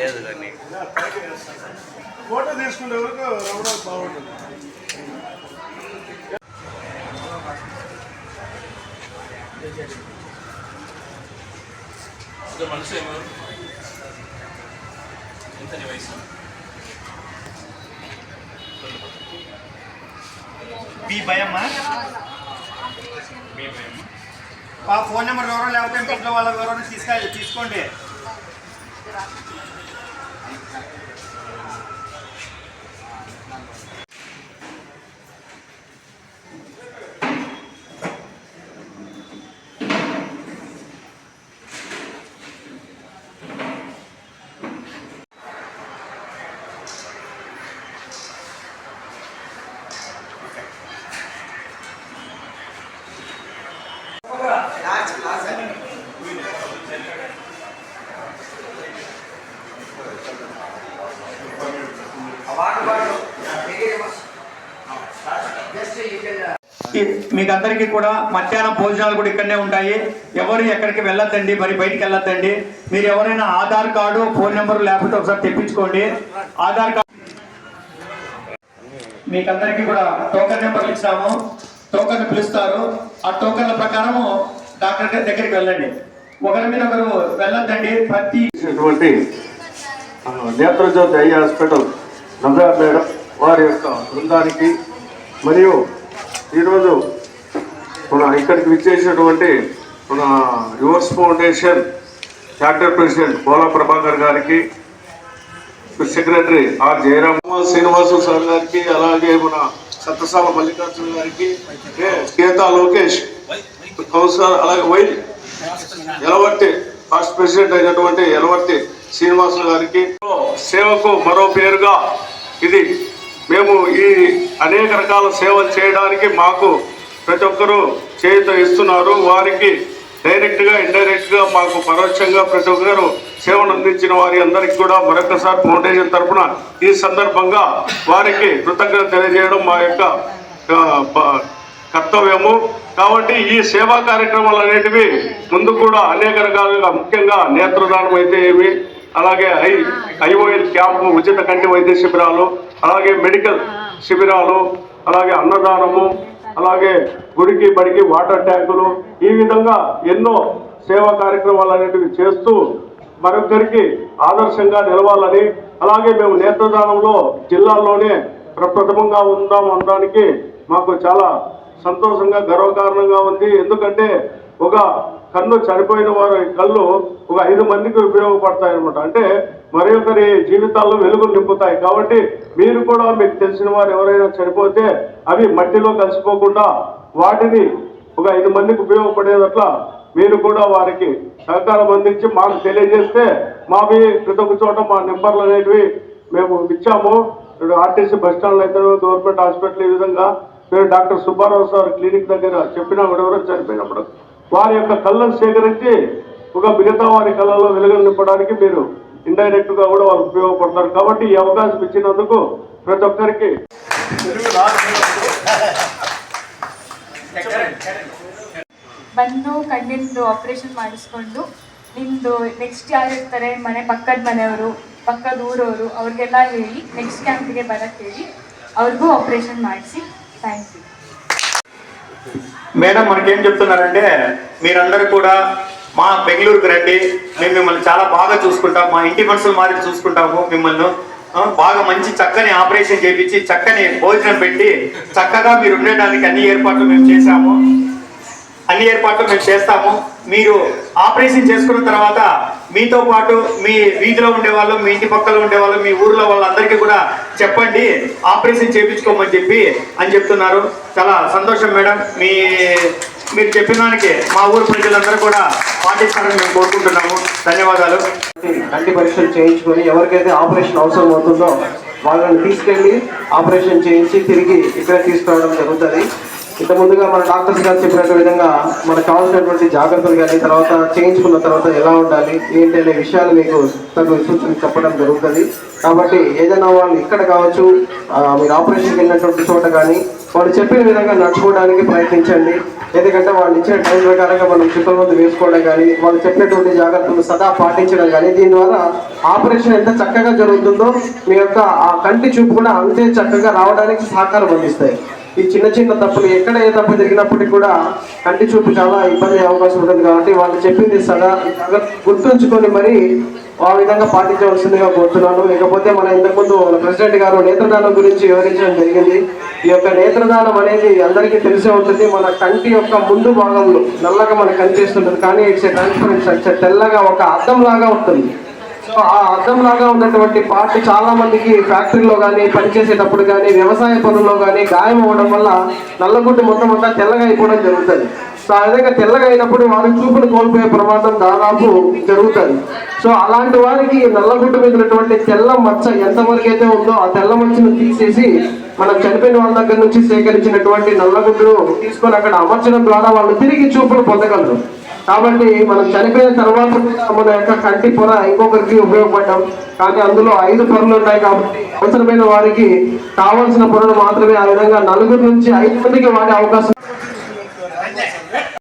గాలి లేదు కానీ ఫోటో తీసుకునే వరకు రమణ బాగుంటుంది. ఒక మనిషి ఏమో ఎంత నీ వయసు? మీ భయమ్మా మీ భయం ఆ ఫోన్ నెంబర్ వివరం లేకపోతే మీ ఇంట్లో వాళ్ళ వివరం తీసుకెళ్ళి తీసుకోండి. మీకు అందరికీ కూడా మధ్యాహ్నం భోజనాలు కూడా ఇక్కడనే ఉంటాయి. ఎవరు ఎక్కడికి వెళ్ళొద్దండి మరి బయటికి వెళ్ళొద్దండి మీరు ఎవరైనా ఆధార్ కార్డు ఫోన్ నెంబర్ లేకపోతే ఒకసారి తెప్పించుకోండి. ఆధార్ కార్డు మీకు అందరికీ కూడా టోకన్ నెంబర్లు ఇస్తాము టోకన్ పిలుస్తారు. ఆ టోకన్ల ప్రకారము డాక్టర్ గారి దగ్గరికి వెళ్ళండి. ఒకరి మీద ఒకరు వెళ్ళొద్దండి. ప్రతి Netrajyothi eye hospital Navya madam వారి యొక్క బృందానికి మరియు ఈరోజు మన ఇక్కడికి విచ్చేసినటువంటి మన yours foundation charter president Pola Prabhakar గారికి secretary R Jayaram Srinivasu sir గారికి అలాగే మన సత్యసాల మల్లికార్జున గారికి కే. కేతా లోకేష్ కౌన్సిలర్ అలాగే వై ఎలవర్తి ఫస్ట్ ప్రెసిడెంట్ అయినటువంటి ఎలవర్తి శ్రీనివాసులు గారికి సేవకు మరో పేరుగా ఇది మేము ఈ అనేక రకాల సేవలు చేయడానికి మాకు ప్రతి ఒక్కరూ చేత ఇస్తున్నారు. వారికి డైరెక్ట్గా ఇండైరెక్ట్గా మాకు పరోక్షంగా ప్రతి ఒక్కరు సేవను అందించిన వారి అందరికీ కూడా మరొకసారి ఫౌండేషన్ తరఫున ఈ సందర్భంగా వారికి కృతజ్ఞత తెలియజేయడం మా యొక్క కర్తవ్యము. కాబట్టి ఈ సేవా కార్యక్రమాలు అనేటివి ముందు కూడా అనేక రకాలుగా ముఖ్యంగా నేత్రదానం అయితే ఏమి అలాగే ఐ ఐఓఎల్ క్యాంపు ఉచిత కంటి వైద్య శిబిరాలు అలాగే మెడికల్ శిబిరాలు అలాగే అన్నదానము అలాగే గుడికి బడికి వాటర్ ట్యాంకులు ఈ విధంగా ఎన్నో సేవా కార్యక్రమాలు అనేటివి చేస్తూ మరొకరికి ఆదర్శంగా నిలవాలని అలాగే మేము నేత్రదానంలో జిల్లాల్లోనే ప్రప్రథమంగా ఉందాం అనడానికి మాకు చాలా సంతోషంగా గర్వకారణంగా ఉంది. ఎందుకంటే ఒక కన్ను చనిపోయిన వారి కళ్ళు ఒక ఐదు మందికి ఉపయోగపడతాయి అనమాట అంటే మరి ఒకరి జీవితాల్లో వెలుగులు నింపుతాయి. కాబట్టి మీరు కూడా మీకు తెలిసిన వారు ఎవరైనా చనిపోతే అవి మట్టిలో కలిసిపోకుండా వాటిని ఒక ఐదు మందికి ఉపయోగపడేదట్లా మీరు కూడా వారికి సహకారం అందించి మాకు తెలియజేస్తే మావి ప్రతి ఒక్క చోట మా నెంబర్లు అనేటివి మేము ఇచ్చాము. ఇప్పుడు ఆర్టీసీ బస్ స్టాండ్లో అయితే గవర్నమెంట్ హాస్పిటల్ ఈ విధంగా. మీరు డాక్టర్ సుబ్బారావు సార్ క్లినిక్ దగ్గర చెప్పినా కూడా ఎవరో చనిపోయినప్పుడు వారి యొక్క కళ్ళను సేకరించి ఒక మిగతా వారి కళ్ళలో వెలుగులు నింపడానికి మీరు ఇండైరెక్ట్ గా కూడా వాళ్ళు ఉపయోగపడతారు కాబట్టి ఈ అవకాశం ఇచ్చినందుకు ప్రతి ఒక్కరికి ಬಂದು ಕಣ್ಣಿಂದು ಆಪ್ರೇಷನ್ ಮಾಡಿಸ್ಕೊಂಡು ನಿಮ್ಮದು ನೆಕ್ಸ್ಟ್ ಯಾರು ಇರ್ತಾರೆ ಮನೆ ಪಕ್ಕದ ಮನೆಯವರು ಪಕ್ಕದ ಊರವರು ಅವ್ರಿಗೆಲ್ಲ ಹೇಳಿ ನೆಕ್ಸ್ಟ್ ಕ್ಯಾಂಪಿಗೆ ಬರಕ್ಕೆ ಹೇಳಿ ಅವ್ರಿಗೂ ಆಪ್ರೇಷನ್ ಮಾಡಿಸಿ ಥ್ಯಾಂಕ್ ಯು మేడం మనకేం చెప్తున్నారంటే మీరందరూ కూడా మా బెంగళూరుకు రండి. మేము మిమ్మల్ని చాలా బాగా చూసుకుంటాం. మా ఇంటి మనుషులు మారి చూసుకుంటాము మిమ్మల్ని. బాగా మంచి చక్కని ఆపరేషన్ చేపించి చక్కని భోజనం పెట్టి చక్కగా మీరు ఉండడానికి అన్ని ఏర్పాట్లు మేము చేశాము. అన్ని ఏర్పాట్లు మేము చేస్తాము. మీరు ఆపరేషన్ చేసుకున్న తర్వాత మీతో పాటు మీ వీధిలో ఉండేవాళ్ళు మీ ఇంటి పక్కలో ఉండేవాళ్ళు మీ ఊర్లో వాళ్ళందరికీ కూడా చెప్పండి ఆపరేషన్ చేయించుకోమని చెప్పి అని చెప్తున్నారు. చాలా సంతోషం మేడం. మీ మీరు చెప్పిన దానికి మా ఊరు ప్రజలందరూ కూడా పాటిస్తారని మేము కోరుకుంటున్నాము. ధన్యవాదాలు. కంటి పరీక్షలు చేయించుకొని ఎవరికైతే ఆపరేషన్ అవసరం అవుతుందో వాళ్ళని తీసుకెళ్ళి ఆపరేషన్ చేయించి తిరిగి ఇక్కడ తీసుకురావడం జరుగుతుంది. ఇంత ముందుగా మన డాక్టర్స్ గారు చెప్పిన విధంగా మనకు కావాల్సినటువంటి జాగ్రత్తలు కానీ తర్వాత చేయించుకున్న తర్వాత ఎలా ఉండాలి ఏంటి అనే విషయాలు మీకు తగు సూచనలు చెప్పడం జరుగుతుంది. కాబట్టి ఏదైనా వాళ్ళు ఇక్కడ కావచ్చు మీరు ఆపరేషన్కి వెళ్ళినటువంటి చోట కానీ వాళ్ళు చెప్పిన విధంగా నడుచుకోవడానికి ప్రయత్నించండి. ఎందుకంటే వాళ్ళు ఇచ్చిన టైం ప్రకారంగా మనం చుక్కల మందు వేసుకోవడం కానీ వాళ్ళు చెప్పినటువంటి జాగ్రత్తలు సదా పాటించడం కానీ దీని ద్వారా ఆపరేషన్ ఎంత చక్కగా జరుగుతుందో మీ యొక్క ఆ కంటి చూపు కూడా అంతే చక్కగా రావడానికి సహకారం అందిస్తాయి. ఈ చిన్న చిన్న తప్పులు ఎక్కడ ఏ తప్పు జరిగినప్పటికీ కూడా కంటి చూపు చాలా ఇబ్బంది అయ్యే అవకాశం ఉంటుంది కాబట్టి వాళ్ళు చెప్పింది సదా గుర్తుంచుకొని మరి ఆ విధంగా పాటించవలసిందిగా కోరుతున్నాను. ఇకపోతే మన ఇంతకుముందు ప్రెసిడెంట్ గారు నేత్రదానం గురించి వివరించడం జరిగింది. ఈ యొక్క నేత్రదానం అనేది అందరికీ తెలిసే ఉంటుంది. మన కంటి యొక్క ముందు భాగంలో నల్లగా మనకు కనిపిస్తుంటుంది. కానీ ఇట్స్ ట్రాన్స్పరెంట్ స్ట్రక్చర్ తెల్లగా ఒక అర్థం లాగా ఉంటుంది. ఆ అర్థం లాగా ఉన్నటువంటి పార్ట్ చాలా మందికి ఫ్యాక్టరీలో కానీ పనిచేసేటప్పుడు కానీ వ్యవసాయ పనుల్లో కానీ గాయం అవ్వడం వల్ల నల్లగుడ్డు మొత్తం అంతా తెల్లగా అయిపోవడం జరుగుతుంది. సో ఆ విధంగా తెల్లగా అయినప్పుడు వారి చూపును కోల్పోయే ప్రమాదం దాదాపు జరుగుతుంది. సో అలాంటి వారికి నల్లగుడ్డ నల్లగుడ్డు మీద ఉన్నటువంటి తెల్ల మచ్చ ఎంతవరకు అయితే ఉందో ఆ తెల్ల మచ్చను తీసేసి మనం చనిపోయిన వాళ్ళ దగ్గర నుంచి సేకరించినటువంటి నల్లగుడ్డును తీసుకొని అక్కడ అమర్చడం ద్వారా వాళ్ళు తిరిగి చూపును పొందగలరు. కాబట్టి మనం చనిపోయిన తర్వాత కూడా మన యొక్క కంటి పొర ఇంకొకరికి ఉపయోగపడ్డాం. కానీ అందులో ఐదు పొరలు ఉన్నాయి కాబట్టి అవసరమైన వారికి కావాల్సిన పొరలు మాత్రమే ఆ విధంగా నలుగురు నుంచి ఐదు మందికి వాడే అవకాశం